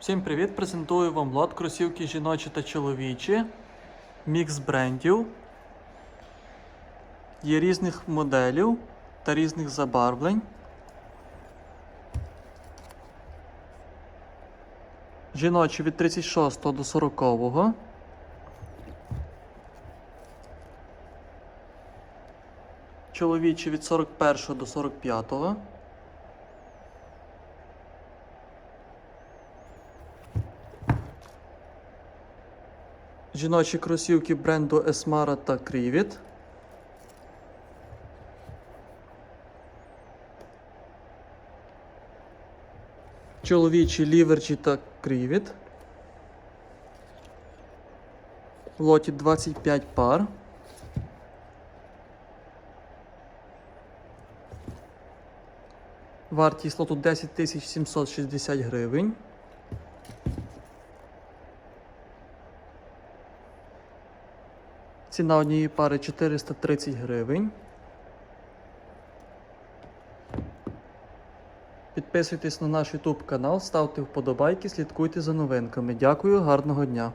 Всім привіт! Презентую вам лот кросівки жіночі та чоловічі. Мікс брендів. Є різних моделів та різних забарвлень. Жіночі від 36 до 40. -го. Чоловічі від 41 до 45. Жіночі кросівки бренду Esmara та Crivit. Чоловічі ліверчі та Crivit. В лоті 25 пар. Вартість лоту 10 760 гривень. Ціна однієї пари 430 гривень. Підписуйтесь на наш YouTube канал, ставте вподобайки, слідкуйте за новинками. Дякую, гарного дня!